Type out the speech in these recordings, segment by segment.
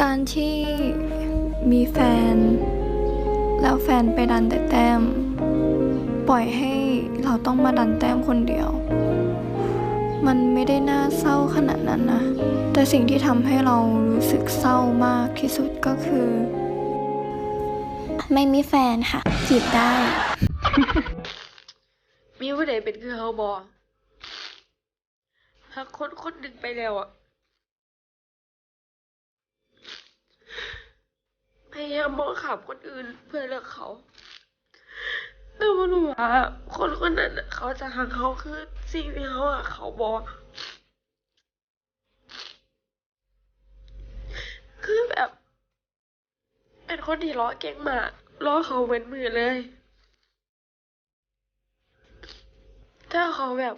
การที่มีแฟน แล้วแฟนไปดันแต่แต้ม ปล่อยให้เราต้องมาดันแต้มคนเดียว มันไม่ได้น่าเศร้าขนาดนั้นนะ แต่สิ่งที่ทำให้เรารู้สึกเศร้ามากที่สุดก็คือ ไม่มีแฟนค่ะจีบได้ มีผู้ใดเป็นคือเขาบอหากคนคนหนึ่งไปแล้วอะ พยายา มองขับคนอื่นเพื่อเลือกเขาแต่ว่าหนูว่าคนคนนั้นเขาจะหาเขาคือสิ่งที่เขาอะเขาบอกคือแบบ เป็นคนที่ล้อเก่งมากล้อเขาเว้นมือเลย ถ้าเขาแบบ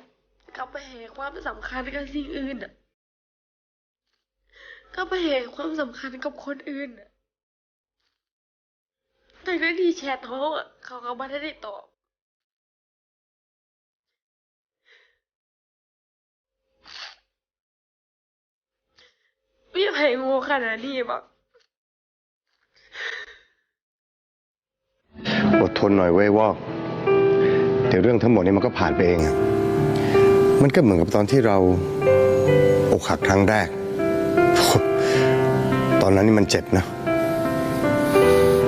กลับไปให้ความสำคัญกับสิ่งอื่นอะกลับไปให้ความสำคัญกับคนอื่นอะ แต่ในที่แชทเขาอะเขาก็ไม่ได้ตอบมีใครโงูขนาดนี้บ้างอดทนหน่อยเว้ยวอกเดี๋ยวเรื่องทั้งหมดนี้มันก็ผ่านไปเองอะมันก็เหมือนกับตอนที่เราอกหักครั้งแรก ตอนนั้นนี่มันเจ็บนะ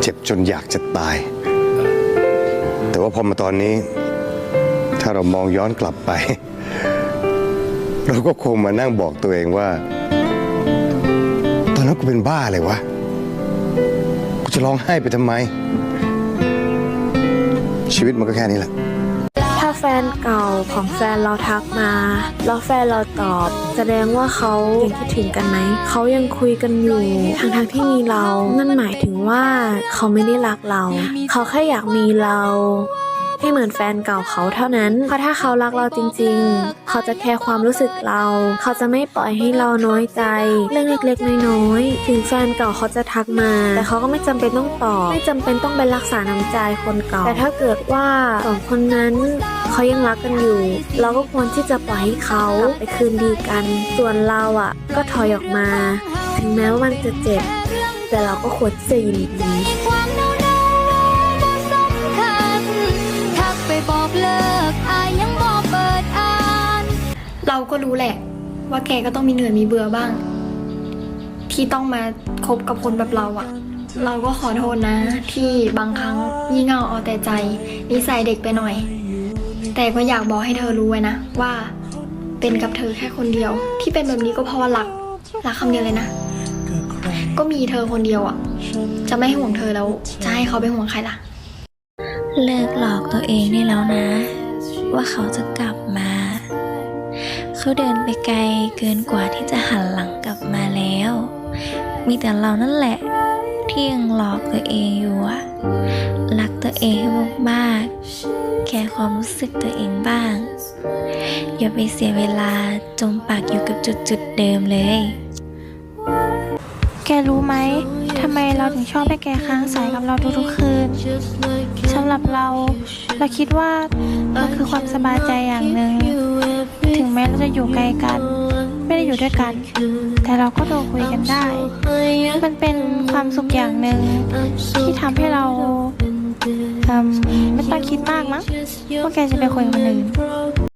เจ็บจนอยากจะตาย แต่ว่าพอมาตอนนี้ ถ้าเรามองย้อนกลับไป เราก็คงมานั่งบอกตัวเองว่า ตอนนั้นกูเป็นบ้าเลยวะ กูจะร้องไห้ไปทำไม ชีวิตมันก็แค่นี้แหละ แฟนเก่าของแฟนเราทักมา แล้วแฟนเราตอบ แสดงว่าเขายังคิดถึงกันไหม เขายังคุยกันอยู่ทั้งทงที่มีเรา นั่นหมายถึงว่าเขาไม่ได้รักเรา เขาแค่อยากมีเราให้เหมือนแฟนเก่าเขาเท่านั้น เพราะถ้าเขารักเราจริง ๆ เขาจะแคร์ความรู้สึกเรา เขาจะไม่ปล่อยให้เราน้อยใจ เรื่องเล็กๆ น้อยๆ ถึงแฟนเก่าเขาจะทักมา แต่เขาก็ไม่จำเป็นต้องตอบ ไม่จำเป็นต้องไปรักษาน้ำใจคนเก่า แต่ถ้าเกิดว่าสองคนนั้น เขายังรักกันอยู่ เราก็ควรที่จะปล่อยให้เขากลับไปคืนดีกัน ส่วนเราอะ ก็ถอยออกมา ถึงแม้ว่ามันจะเจ็บ แต่เราก็ควรที่จะยินดีความเนาๆบ่สำคัญทักไปบอกเลิกอายยังบ่เปิดอ่านเราก็รู้แหละ ว่าแกก็ต้องมีเหนื่อยมีเบื่อบ้าง ที่ต้องมาคบกับคนแบบเราอะเราก็ขอโทษนะ ที่บางครั้งงี่เง่าเอาแต่ใจ นิสัยเด็กไปหน่อย แต่ก็อยากบอกให้เธอรู้ไว้นะว่าเป็นกับเธอแค่คนเดียว ที่เป็นแบบนี้ก็เพราะว่ารักรักคำเดียวเลยนะ ก็มีเธอคนเดียวอะจะไม่ห่วงเธอแล้ว จะให้เขาไปห่วงใครล่ะ เลิกหลอกตัวเองได้แล้วนะ ว่าเขาจะกลับมา เขาเดินไปไกลเกินกว่าที่จะหันหลังกลับมาแล้ว มีแต่เรานั่นแหละ ที่ยังหลอกตัวเองอยู่อะรัก ตัวเองให้มากๆ แค่ความรู้สึกตัวเองบ้าง อย่าไปเสียเวลาจมปากอยู่กับจุดๆเดิมเลย แกรู้ไหมทำไมเราถึงชอบให้แกค้างสายกับเราทุกๆคืนสำหรับเรา เราคิดว่ามันคือความสบายใจอย่างหนึ่ง ถึงแม้เราจะอยู่ไกลกัน ไม่ได้อยู่ด้วยกัน แต่เราก็โทรคุยกันได้ มันเป็นความสุขอย่างหนึ่งที่ทำให้เรา ทำไม่ต้องคิดมากมั้งว่าแกจะไปคุยกับคนอื่น